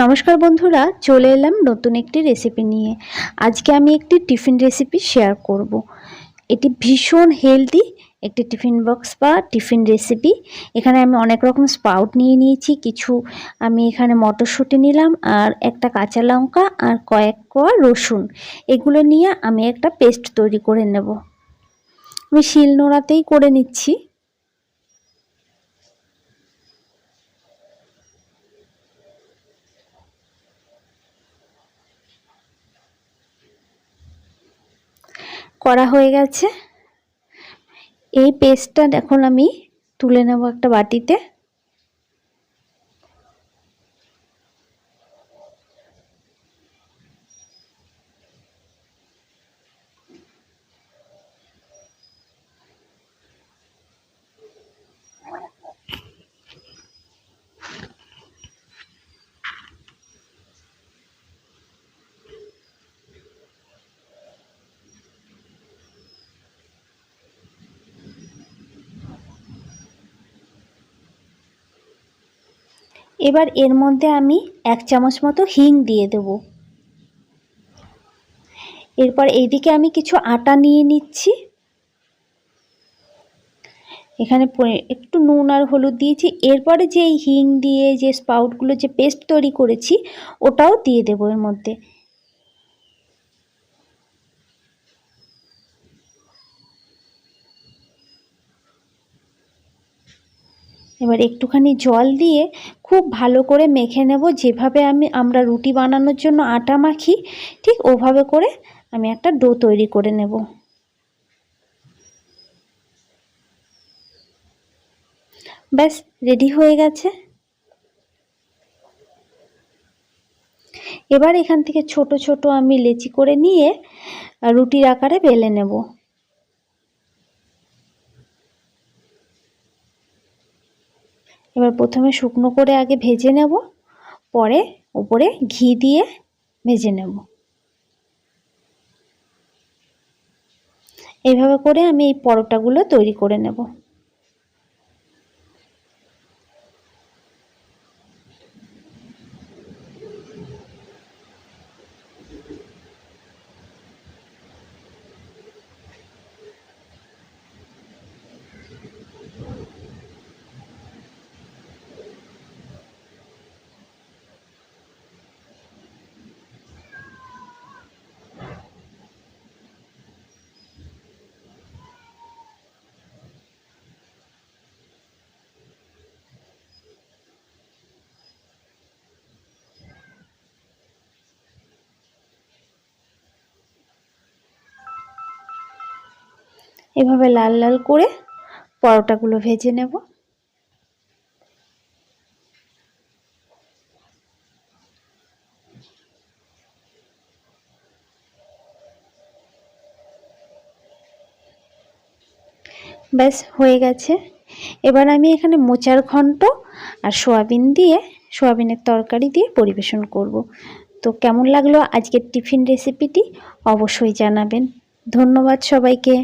নমস্কার বন্ধুরা, চলে এলাম নতুন একটি রেসিপি নিয়ে। আজকে আমি একটি টিফিন রেসিপি শেয়ার করব। এটি ভীষণ হেলদি একটি টিফিন বক্স বা টিফিন রেসিপি এখানে আমি অনেক রকম স্পাউট নিয়ে নিয়েছি। কিছু আমি এখানে মটরশুঁটি নিলাম, আর একটা কাঁচা লঙ্কা, আর কয়েক কোয়া রসুন। এগুলো নিয়ে আমি একটা পেস্ট তৈরি করে নেব। আমি শিল নোড়াতেই করে নিচ্ছি। করা হয়ে গেছে। এই পেস্টটা এখন আমি তুলে নেব একটা বাটিতে। এবার এর মধ্যে আমি এক চামচ মতো হিং দিয়ে দেব। এরপর এইদিকে আমি কিছু আটা নিয়ে নিচ্ছি। এখানে একটু নুন আর হলুদ দিয়েছি। এরপরে যে হিং দিয়ে যে স্পাউটগুলো যে পেস্ট তৈরি করেছি, ওটাও দিয়ে দেবো এর মধ্যে। এবার একটুখানি জল দিয়ে খুব ভালো করে মেখে নেব। যেভাবে আমি, আমরা রুটি বানানোর জন্য আটা মাখি, ঠিক ওভাবে করে আমি একটা ডো তৈরি করে নেব। ব্যাস, রেডি হয়ে গেছে। এবার এখান থেকে ছোট ছোট আমি লেচি করে নিয়ে, রুটির আকারে বেলে নেব। এবার প্রথমে শুকনো করে আগে ভেজে নেব, পরে উপরে ঘি দিয়ে ভেজে নেব। এইভাবে করে আমি এই পরোটাগুলো তৈরি করে নেব। এভাবে লাল লাল করে পরোটাগুলো ভেজে নেব। ব্যাস, হয়ে গেছে। এবার আমি এখানে মোচার ঘন্ট আর সোয়াবিন দিয়ে, সোয়াবিনের তরকারি দিয়ে পরিবেশন করব। তো কেমন লাগল আজকের টিফিন রেসিপিটি অবশ্যই জানাবেন। ধন্যবাদ সবাইকে।